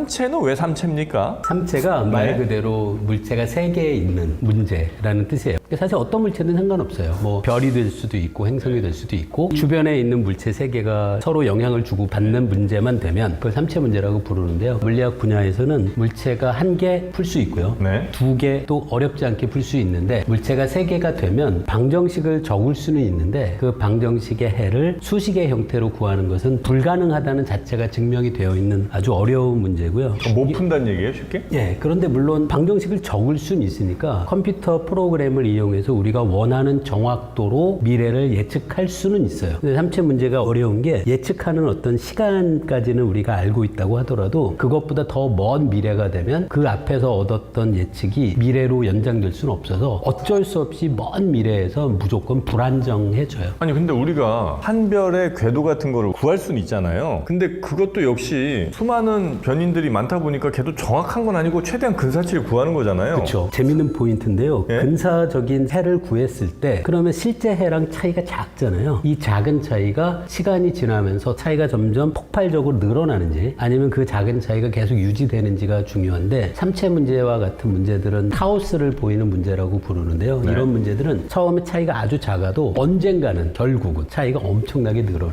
삼체는 왜 삼체입니까? 삼체가 말 네. 그대로 물체가 세 개 있는 문제라는 뜻이에요. 그러니까 사실 어떤 물체든 상관없어요. 뭐 별이 될 수도 있고 행성이 될 수도 있고 주변에 있는 물체 세 개가 서로 영향을 주고 받는 문제만 되면 그걸 삼체 문제라고 부르는데요. 물리학 분야에서는 물체가 한 개 풀 수 있고요. 네. 두 개도 어렵지 않게 풀 수 있는데 물체가 세 개가 되면 방정식을 적을 수는 있는데 그 방정식의 해를 수식의 형태로 구하는 것은 불가능하다는 자체가 증명이 되어 있는 아주 어려운 문제고요. 못 푼다는 얘기예요, 쉽게? 예, 그런데 물론 방정식을 적을 수는 있으니까 컴퓨터 프로그램을 이용해서 우리가 원하는 정확도로 미래를 예측할 수는 있어요. 근데 삼체 문제가 어려운 게 예측하는 어떤 시간까지는 우리가 알고 있다고 하더라도 그것보다 더 먼 미래가 되면 그 앞에서 얻었던 예측이 미래로 연장될 수는 없어서 어쩔 수 없이 먼 미래에서 무조건 불안정해져요. 아니 근데 우리가 한 별의 궤도 같은 거를 구할 수는 있잖아요. 근데 그것도 역시 수많은 변인들이 많다 보니까 걔도 정확한 건 아니고 최대한 근사치를 구하는 거잖아요. 그렇죠. 재밌는 포인트인데요. 예? 근사 적인 해를 구했을 때 그러면 실제 해랑 차이가 작잖아요. 이 작은 차이가 시간이 지나면서 차이가 점점 폭발적으로 늘어나는지 아니면 그 작은 차이가 계속 유지되는지가 중요한데 삼체 문제와 같은 문제들은 카오스를 보이는 문제라고 부르는데요. 네. 이런 문제들은 처음에 차이가 아주 작아도 언젠가는 결국은 차이가 엄청나게 늘어나요.